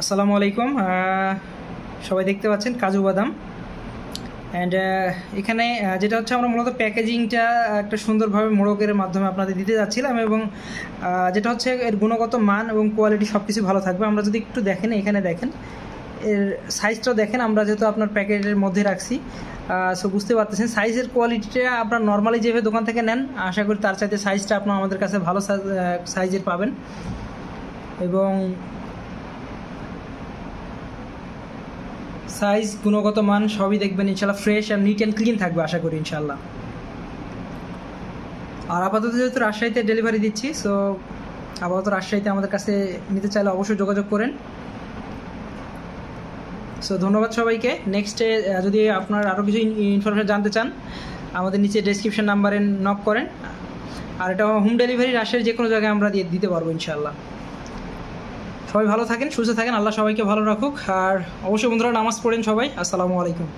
আসসালামু আলাইকুম। সবাই দেখতে পাচ্ছেন কাজু বাদাম। অ্যান্ড এখানে যেটা হচ্ছে আমরা মূলত প্যাকেজিংটা একটা সুন্দরভাবে মোড়কের মাধ্যমে আপনাদের দিতে যাচ্ছিলাম এবং যেটা হচ্ছে এর গুণগত মান এবং কোয়ালিটি সব কিছু ভালো থাকবে। আমরা যদি একটু দেখেন, এখানে দেখেন, এর সাইজটাও দেখেন, আমরা যেহেতু আপনার প্যাকেটের মধ্যে রাখছি সো বুঝতে পারতেছেন সাইজের কোয়ালিটিটা আপনার নর্মালি যেভাবে দোকান থেকে নেন, আশা করি তার চাইতে সাইজটা আপনার আমাদের কাছে ভালো সাইজের পাবেন। এবং সাইজ, গুণগত মান সবই দেখবেন ইনশাল্লাহ ফ্রেশ আর নিট অ্যান্ড ক্লিন থাকবে আশা করি ইনশাল্লাহ আর আপাতত যেহেতু রাজশাহীতে ডেলিভারি দিচ্ছি সো আপাতত রাজশাহীতে আমাদের কাছে নিতে চাইলে অবশ্যই যোগাযোগ করেন। সো ধন্যবাদ সবাইকে। নেক্সটে যদি আপনার আরও কিছু ইনফরমেশন জানতে চান, আমাদের নিচে ডেসক্রিপশন নাম্বারে নক করেন। আর এটা হোম ডেলিভারি রাজশাহীর যে কোনো জায়গায় আমরা দিয়ে দিতে পারব ইনশাল্লাহ সবাই ভালো থাকেন, সুস্থ থাকেন, আল্লাহ সবাইকে ভালো রাখুক। আর অবশ্যই বন্ধুরা, নামাজ পড়েন সবাই। আসসালামু আলাইকুম।